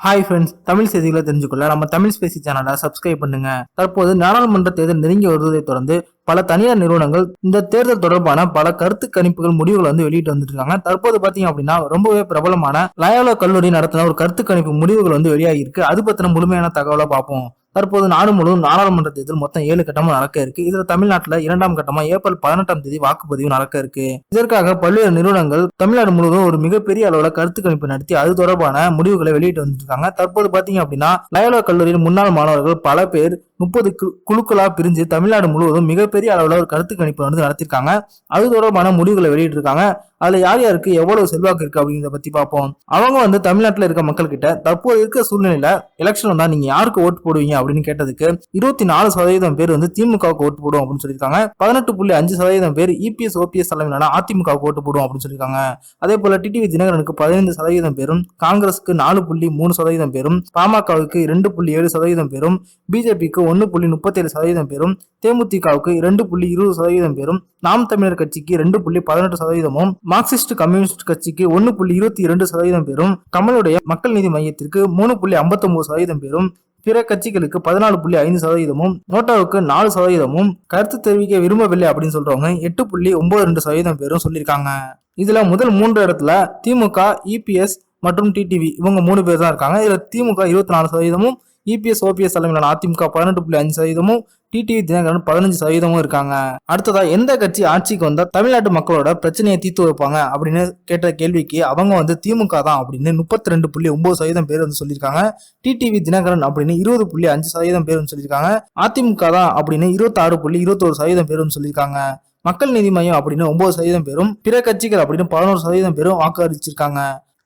Hi friends Tamil செய்திகளை தெரிஞ்சுக்கொள்ள நம்ம Tamil Spacey சேனலை சப்ஸ்கிரைப் பண்ணுங்க. தற்போது நாடாளுமன்ற தேர்தல் நெருங்கி வருவதை தொடர்ந்து பல தனியார் நிறுவனங்கள் இந்த தேர்தல் தொடர்பான பல கருத்து கணிப்புகள் முடிவுகளை வந்து வெளியிட்டு வந்துட்டு இருக்காங்க தற்போது பாத்தீங்க அப்படின்னா ரொம்பவே பிரபலமான லயோலா கல்லூரி நடத்தின ஒரு கருத்து கணிப்பு முடிவுகள் வந்து வெளியாகி இருக்கு அது பத்தின முழுமையான தகவலை பார்ப்போம். தற்போது நாடு முழுவதும் நாடாளுமன்ற தேர்தல் மொத்தம் ஏழு கட்டமும் நடக்க இருக்கு. இதுல தமிழ்நாட்டில் இரண்டாம் கட்டமா ஏப்ரல் பதினெட்டாம் தேதி வாக்குப்பதிவு நடக்க இருக்கு. இதற்காக பல்வேறு நிறுவனங்கள் தமிழ்நாடு முழுவதும் ஒரு மிகப்பெரிய அளவுல கருத்து கணிப்பு நடத்தி அது தொடர்பான முடிவுகளை வெளியிட்டு வந்துருக்காங்க தற்போது பாத்தீங்க அப்படின்னா லயோலா கல்லூரியின் முன்னாள் மாணவர்கள் பல பேர் முப்பது குழுக்களாக பிரிஞ்சு தமிழ்நாடு முழுவதும் மிகப்பெரிய அளவில் ஒரு கருத்து கணிப்பு வந்து நடத்திருக்காங்க. அது தொடர்பான முடிவுகளை வெளியிட்டிருக்காங்க. அதில் யார் யாருக்கு எவ்வளவு செல்வாக்கு இருக்கு அப்படிங்கிறத பற்றி பார்ப்போம். அவங்க வந்து தமிழ்நாட்டில் இருக்க மக்கள் கிட்ட தற்போது இருக்க சூழ்நிலையில எலெக்ஷன் வந்தால் நீங்கள் யாருக்கு ஓட்டு போடுவீங்க அப்படின்னு கேட்டதுக்கு இருபத்தி நாலு சதவீதம் பேர் வந்து திமுகவுக்கு ஓட்டு போடும் அப்படின்னு சொல்லியிருக்காங்க. பதினெட்டு புள்ளி அஞ்சு சதவீதம் பேர் இபிஎஸ் ஓபிஎஸ் தலைமையிலான அதிமுகவுக்கு ஓட்டு போடுவோம் அப்படின்னு சொல்லியிருக்காங்க. அதே போல டிடிவி தினகரனுக்கு பதினைந்து சதவீதம் பேரும் காங்கிரஸுக்கு நாலு புள்ளி மூணு சதவீதம் பேரும் பாமகவுக்கு ரெண்டு புள்ளி ஏழு சதவீதம் பேரும் பிஜேபிக்கு ஒன்று புள்ளி முப்பத்தேழு சதவீதம் பேரும் தேமுதிகவுக்கு இரண்டு புள்ளி இருபது சதவீதம் பேரும் நாம் தமிழர் கட்சிக்கு ரெண்டு புள்ளி பதினெட்டு சதவீதமும் மார்க்சிஸ்ட் கம்யூனிஸ்ட் கட்சிக்கு ஒன்று புள்ளி இருபத்தி இரண்டு சதவீதம் பேரும் கமலுடைய மக்கள் நீதி மையத்திற்கு மூணு புள்ளி ஐம்பத்தி சதவீதம் பேரும் பிற கட்சிகளுக்கு பதினாலு புள்ளி ஐந்து சதவீதமும் நோட்டாவுக்கு நாலு சதவீதமும் கருத்து தெரிவிக்க விரும்பவில்லை அப்படின்னு சொல்றவங்க எட்டு புள்ளி ஒன்பது ரெண்டு சதவீதம் பேரும் சொல்லியிருக்காங்க. இதுல முதல் மூன்று இடத்துல திமுக இபிஎஸ் மற்றும் டிடிவி இவங்க மூணு பேர் தான் இருக்காங்க. இதுல திமுக இருபத்தி நாலு சதவீதமும் இபிஎஸ் ஓபிஎஸ் தலைமையிலான அதிமுக பதினெட்டு புள்ளி அஞ்சு சதவீதமும் டிடிவி தினகரன் பதினஞ்சு சதவீதமும் இருக்காங்க. அடுத்ததா எந்த கட்சி ஆட்சிக்கு வந்தா தமிழ்நாட்டு மக்களோட பிரச்சனையை தீர்த்து வைப்பாங்க அப்படின்னு கேட்ட கேள்விக்கு அவங்க வந்து திமுக தான் அப்படின்னு முப்பத்தி ரெண்டு புள்ளி ஒன்பது சதவீதம் பேர் வந்து சொல்லியிருக்காங்க. டிடிவி தினகரன் அப்படின்னு இருபது புள்ளி அஞ்சு சதவீதம் பேர் வந்து சொல்லியிருக்காங்க. அதிமுக தான் அப்படின்னு இருபத்தாறு புள்ளி இருபத்தோரு சதவீதம் பேர் வந்து சொல்லியிருக்காங்க. மக்கள் நீதி மையம் அப்படின்னு ஒன்பது சதவீதம் பேரும் பிற கட்சிகள் அப்படின்னு பதினோரு சதவீதம் பேரும் வாக்களிச்சிருக்காங்க.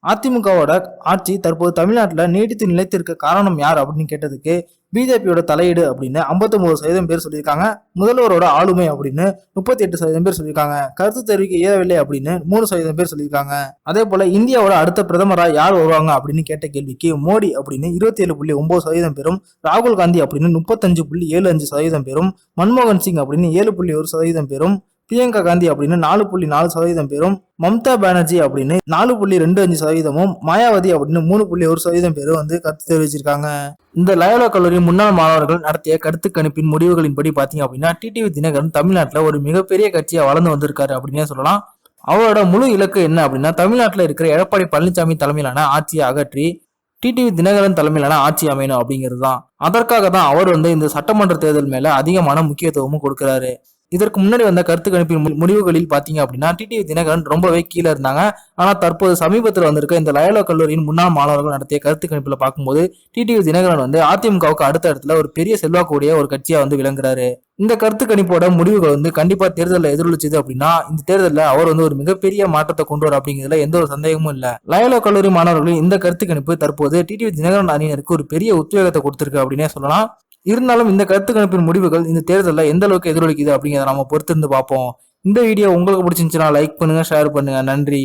அதிமுகவோட ஆட்சி தற்போது தமிழ்நாட்டில் நீடித்து நிலைத்திருக்க காரணம் யார் அப்படின்னு கேட்டதுக்கு பிஜேபியோட தலையீடு அப்படின்னு ஐம்பத்தொம்பது சதவீதம் பேர் சொல்லியிருக்காங்க. முதல்வரோட ஆளுமை அப்படின்னு முப்பத்தி எட்டு சதவீதம் பேர் சொல்லியிருக்காங்க. கருத்து தெரிவிக்க இயலவில்லை அப்படின்னு மூணு சதவீதம் பேர் சொல்லியிருக்காங்க. அதே போல இந்தியாவோட அடுத்த பிரதமராக யார் வருவாங்க அப்படின்னு கேட்ட கேள்விக்கு மோடி அப்படின்னு இருபத்தி ஏழு புள்ளி ஒன்பது சதவீதம் பேரும் ராகுல் காந்தி அப்படின்னு முப்பத்தஞ்சு புள்ளி ஏழு அஞ்சு சதவீதம் பேரும் மன்மோகன் சிங் அப்படின்னு ஏழு புள்ளி ஒரு சதவீதம் பேரும் பிரியங்கா காந்தி அப்படின்னு நாலு புள்ளி நாலு சதவீதம் பேரும் மம்தா பானர்ஜி அப்படின்னு நாலு புள்ளி ரெண்டு அஞ்சு சதவீதமும் மாயாவதி அப்படின்னு மூணு புள்ளி ஒரு சதவீதம் பேரும் வந்து கருத்து தெரிவிச்சிருக்காங்க. இந்த லயோலா கல்லூரி முன்னாள் மாணவர்கள் நடத்திய கருத்து கணிப்பின் முடிவுகளின்படி பாத்தீங்க அப்படின்னா டிடிவி தினகரன் தமிழ்நாட்டில் ஒரு மிகப்பெரிய கட்சியா வளர்ந்து வந்திருக்காரு அப்படின்னே சொல்லலாம். அவரோட முழு இலக்கு என்ன அப்படின்னா தமிழ்நாட்டில் இருக்கிற எடப்பாடி பழனிசாமி தலைமையிலான ஆட்சியை அகற்றி டிடிவி தினகரன் தலைமையிலான ஆட்சி அமையணும் அப்படிங்கிறது தான். அதற்காக தான் அவர் வந்து இந்த சட்டமன்ற தேர்தல் மேல அதிகமான முக்கியத்துவமும் கொடுக்கிறாரு. இதற்கு முன்னாடி வந்த கருத்து கணிப்பின் முடிவுகளில் பாத்தீங்க அப்படின்னா டிடிவி தினகரன் ரொம்பவே கீழே இருந்தாங்க. ஆனா தற்போது சமீபத்தில் வந்திருக்க இந்த லயலோ கல்லூரியின் முன்னாள் மாணவர்கள் நடத்திய கருத்து கணிப்பில் பார்க்கும்போது டிடிவி தினகரன் வந்து அதிமுகவுக்கு அடுத்த இடத்துல ஒரு பெரிய செல்வாக்குடைய ஒரு கட்சியா வந்து விளங்குறாரு. இந்த கருத்து கணிப்போட முடிவுகள் வந்து கண்டிப்பா தேர்தலில் எதிரொலிச்சது அப்படின்னா இந்த தேர்தலில் அவர் வந்து ஒரு மிகப்பெரிய மாற்றத்தை கொண்டு வர அப்படிங்கிறதுல எந்த ஒரு சந்தேகமும் இல்லை. லயலோ கல்லூரி மாணவர்களின் இந்த கருத்து கணிப்பு தற்போது டிடிவி தினகரன் அணியினருக்கு ஒரு பெரிய உத்வேகத்தை கொடுத்திருக்கு அப்படின்னே சொல்லலாம். இருந்தாலும் இந்த கருத்து கணிப்பின் முடிவுகள் இந்த தேர்தலில் எந்த அளவுக்கு எதிரொலிக்குது அப்படிங்கிறத நம்ம பொறுத்திருந்து பார்ப்போம். இந்த வீடியோ உங்களுக்கு பிடிச்சிருந்துச்சுன்னா லைக் பண்ணுங்கள் ஷேர் பண்ணுங்கள் நன்றி.